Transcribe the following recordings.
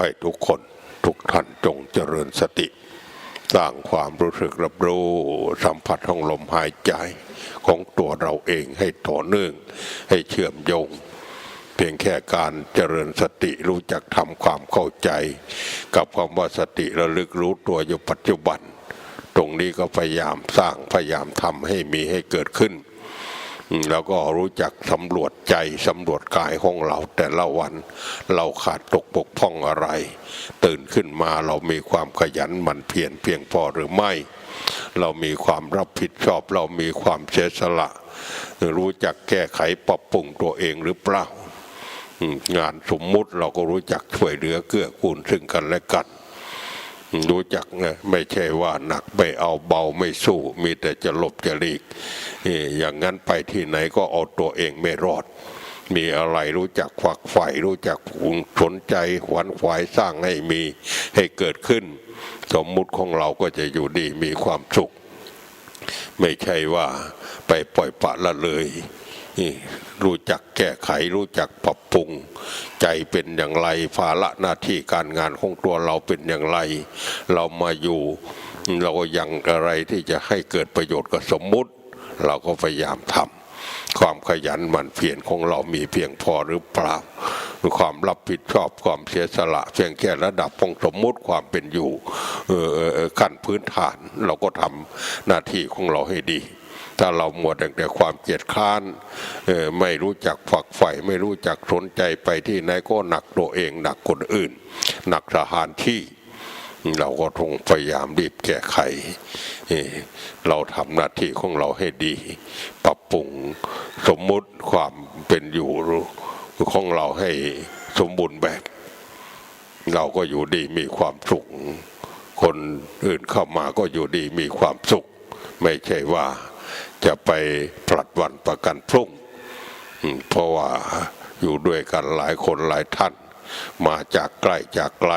ให้ทุกคนทุกท่านจงเจริญสติ สร้างความรู้สึกรับรู้สัมผัสของลมหายใจของตัวเราเองให้ต่อเนื่อง ให้เชื่อมโยง เพียงแค่การเจริญสติรู้จักทำความเข้าใจ กับความว่าสติระลึกรู้ตัวอยู่ปัจจุบัน ตรงนี้ก็พยายามสร้างพยายามทำให้มีให้เกิดขึ้น แล้วก็รู้จักสำรวจใจสำรวจกายของเรา แต่ละวัน เราขาดตกบกพ่องอะไร ตื่นขึ้นมาเรามีความขยันหมั่นเพียรเพียงพอหรือไม่ เรามีความรับผิดชอบ เรามีความเสียสละ รู้จักแก้ไขปรับปรุงตัวเองหรือเปล่างานสมมุติเราก็รู้จักช่วยเหลือเกื้อกูลซึ่งกันและกัน รู้จักนะไม่ใช่ว่าหนักไม่เอาเบาไม่สู้ มีแต่จะหลบจะหลีกอย่างนั้นไปที่ไหนก็เอาตัวเองไม่รอด มีอะไรรู้จักควักไฟรู้จักสนใจหวนขวายสร้างให้มีให้เกิดขึ้น สมมุติของเราก็จะอยู่ดีมีความสุข ไม่ใช่ว่าไปปล่อยปละละเลย นี่รู้จักแก้ไขรู้จักปรับปรุง ใจเป็นอย่างไรภาระหน้าที่การงานของตัวเราเป็นอย่างไร เรามาอยู่เราก็ยังอะไรที่จะให้เกิดประโยชน์กับสมมุติ เราก็พยายามทำความขยันหมั่นเพียรของเรามีเพียงพอหรือเปล่าความรับผิดชอบความเสียสละเพียงแค่ระดับของสมมุติความเป็นอยู่ออขั้นพื้นฐาน เราก็ทำหน้าที่ของเราให้ดี ถ้าเราหมดแต่ความเกียจค้านออไม่รู้จักฝักใฝ่ไม่รู้จักสนใจไปที่ไหนก็หนักตัวเอง หนักคนอื่น หนักสถานที่เราก็ต้องพยายามรีบแก้ไขเออเราทำหน้าที่ของเราให้ดี ปรับปรุงสมมุติความเป็นอยู่ของเราให้สมบูรณ์แบบ เราก็อยู่ดีมีความสุข คนอื่นเข้ามาก็อยู่ดีมีความสุข ไม่ใช่ว่า จะไปผลัดวันประกันพรุ่ง เพราะว่าอยู่ด้วยกันหลายคนหลายท่าน มาจากใกล้จากไกล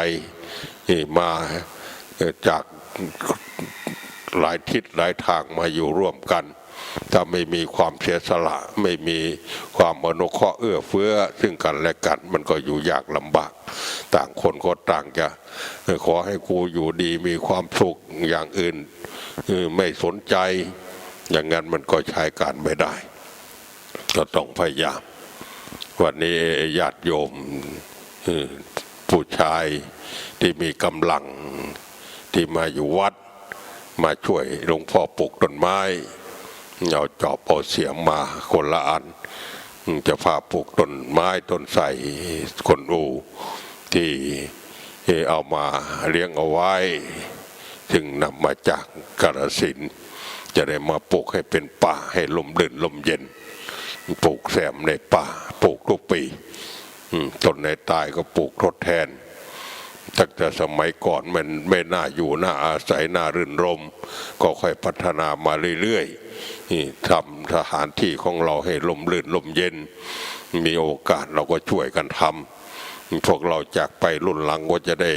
มาจากหลายทิศหลายทางมาอยู่ร่วมกัน ถ้าไม่มีความเสียสละ ไม่มีความอนุเคราะห์เอื้อเฟื้อ ซึ่งกันและกันมันก็อยู่ยากลำบาก ต่างคนก็ต่างจะขอให้กูอยู่ดีมีความสุขอย่างอื่นไม่สนใจ อย่างนั้นมันก็ใช้การไม่ได้ ก็ต้องพยายาม วันนี้ญาติโยมผู้ชายที่มีกำลังที่มาอยู่วัด มาช่วยหลวงพ่อปลูกต้นไม้เอาจอบเอาเสียมมาคนละอัน จะพาปลูกต้นไม้ต้นใสคนอูที่เอามาเลี้ยงเอาไว้ จึงนำมาจากกาฬสิน จะได้มาปลูกให้เป็นป่าให้ลมลื่นลมเย็น ปลูกแซมในป่า ปลูกทุกปีต้นในตายก็ปลูกทดแทนตั้งแต่สมัยก่อนมันไม่น่าอยู่น่าอาศัยน่ารื่นรม ก็ค่อยพัฒนามาเรื่อยๆนี่ทำสถานที่ของเราให้ลมลื่นลมเย็น มีโอกาสเราก็ช่วยกันทำพวกเราจากไปรุ่นหลังก็จะได้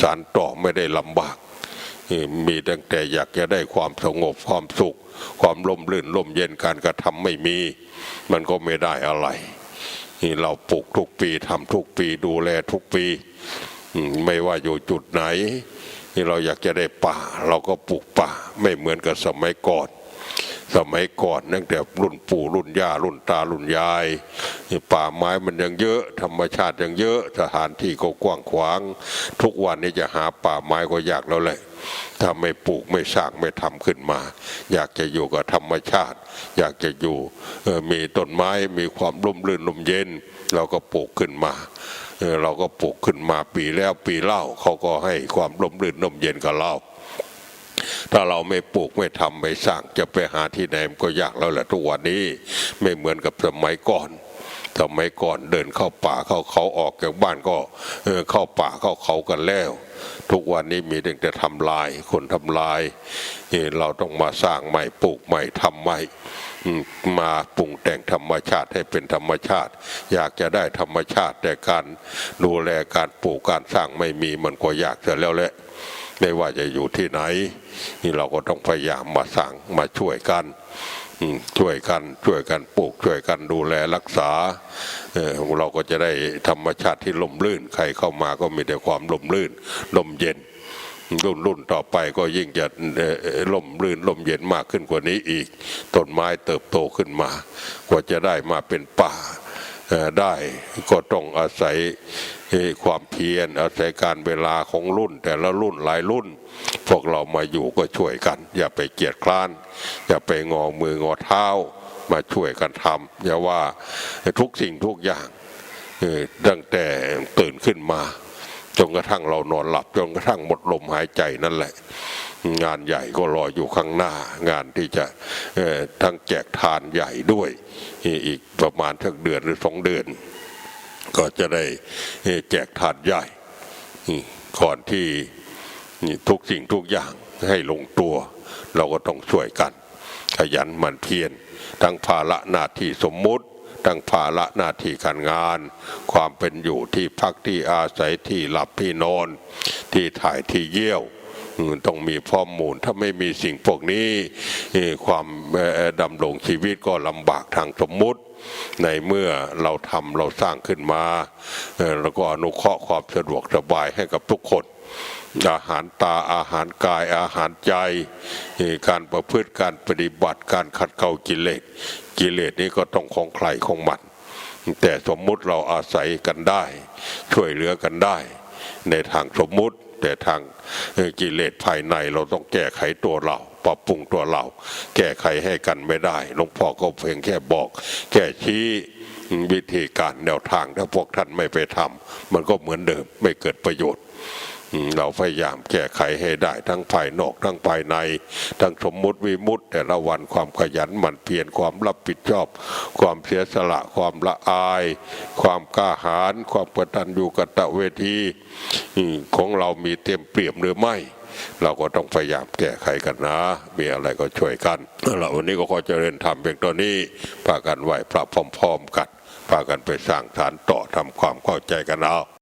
สารต่อไม่ได้ลำบาก มีตั้งแต่อยากจะได้ความสงบความสุข ความลมลื่นลมเย็นการกระทำไม่มี มันก็ไม่ได้อะไรนี่เราปลูกทุกปีทำทุกปีดูแลทุกปีไม่ว่าอยู่จุดไหนนี่เราอยากจะได้ป่า เราก็ปลูกป่า ไม่เหมือนกับสมัยก่อนสมัยก่อนตั้งแต่รุ่นปู่รุ่นย่ารุ่นตารุ่นยายป่าไม้มันยังเยอะ ธรรมชาติยังเยอะสถานที่ก็กว้างขวาง ทุกวันนี้จะหาป่าไม้ก็ยากแล้วแหละ ถ้าไม่ปลูกไม่สร้างไม่ทำขึ้นมา อยากจะอยู่กับธรรมชาติ อยากจะอยู่มีต้นไม้มีความร่มรื่นลมเย็น เราก็ปลูกขึ้นมาเออเราก็ปลูกขึ้นมาปีแล้วปีเล่าเขาก็ให้ความร่มรื่นลมเย็นกับเราถ้าเราไม่ปลูกไม่ทำไม่สร้างจะไปหาที่ไหนมันก็ยากแล้วแหละทุกวันนี้ไม่เหมือนกับสมัยก่อน สมัยก่อนเดินเข้าป่าเข้าเขาออกจากบ้านก็เข้าป่าเข้าเขากันแล้ว ทุกวันนี้มีแต่จะทำลาย คนทำลาย เราต้องมาสร้างใหม่ปลูกใหม่ทำใหม่มาปรุงแต่งธรรมชาติให้เป็นธรรมชาติ อยากจะได้ธรรมชาติแต่การดูแลการปลูกการสร้างไม่มีมันก็ยากเสียแล้วแหละไม่ว่าจะอยู่ที่ไหน นี่เราก็ต้องพยายามมาสั่งมาช่วยกัน ช่วยกันช่วยกันปลูกช่วยกันดูแลรักษาเเราก็จะได้ธรรมชาติที่ล่มลื่น ใครเข้ามาก็มีแต่ความล่มลื่น ลมเย็นรุ่นรุ่นต่อไปก็ยิ่งจะล่มลื่นลมเย็นมากขึ้นกว่านี้อีกต้นไม้เติบโตขึ้นมากว่าจะได้มาเป็นป่า ได้ก็ต้องอาศัยความเพียรอาศัยการเวลาของรุ่น แต่ละรุ่นหลายรุ่น พวกเรามาอยู่ก็ช่วยกัน อย่าไปเกียจคร้าน อย่าไปงอมืองอเท้า มาช่วยกันทำอย่าว่าทุกสิ่งทุกอย่างตั้งแต่ตื่นขึ้นมาจนกระทั่งเรานอนหลับจนกระทั่งหมดลมหายใจนั่นแหละ งานใหญ่ก็รออยู่ข้างหน้างานที่จะทั้งแจกทานใหญ่ด้วย อีกประมาณสักเดือนหรือสองเดือน ก็จะได้แจกทานใหญ่ก่อนที่ทุกสิ่งทุกอย่างให้ลงตัว เราก็ต้องช่วยกัน ขยันหมั่นเพียรทั้งภาระหน้าที่สมมุติทั้งภาระหน้าที่การงาน ความเป็นอยู่ที่พักที่อาศัยที่หลับที่นอน ที่ถ่ายที่เยี่ยว ต้องมีข้อมูล ถ้าไม่มีสิ่งพวกนี้ความดำรงชีวิตก็ลำบากทางสมมุติในเมื่อเราทำเราสร้างขึ้นมาเอ่อแล้วก็อนุเคราะห์ความสะดวกสบายให้กับทุกคน อาหารตาอาหารกายอาหารใจ การประพฤติการปฏิบัติการขัดเกลากิเลสกิเลสนี้ก็ต้องของใครของมันแต่สมมุติเราอาศัยกันได้ ช่วยเหลือกันได้ ในทางสมมุติ แต่ทางกิเลสภายในเราต้องแก้ไขตัวเราปรับปรุงตัวเรา แก้ไขให้กันไม่ได้หลวงพ่อก็เพียงแค่บอก แค่ชี้วิธีการแนวทางถ้าพวกท่านไม่ไปทำมันก็เหมือนเดิมไม่เกิดประโยชน์ เราพยายามแก้ไขให้ได้ทั้งภายนอกทั้งภายใน ทั้งสมมุติวิมุติแต่ละวันความขยันหมั่นเพียรความรับผิดชอบ ความเสียสละความละอาย ความกล้าหาญความกตัญญูกตเวทีของเรามีเต็มเปี่ยมหรือไม่เราก็ต้องพยายามแก้ไขกันนะ มีอะไรก็ช่วยกันเอาวันนี้ก็ขอเจริญธรรมเพียงตัวนี้พากันไหวพระพร้อมๆกันพากันไปสร้างฐานต่อทำความเข้าใจกันเอา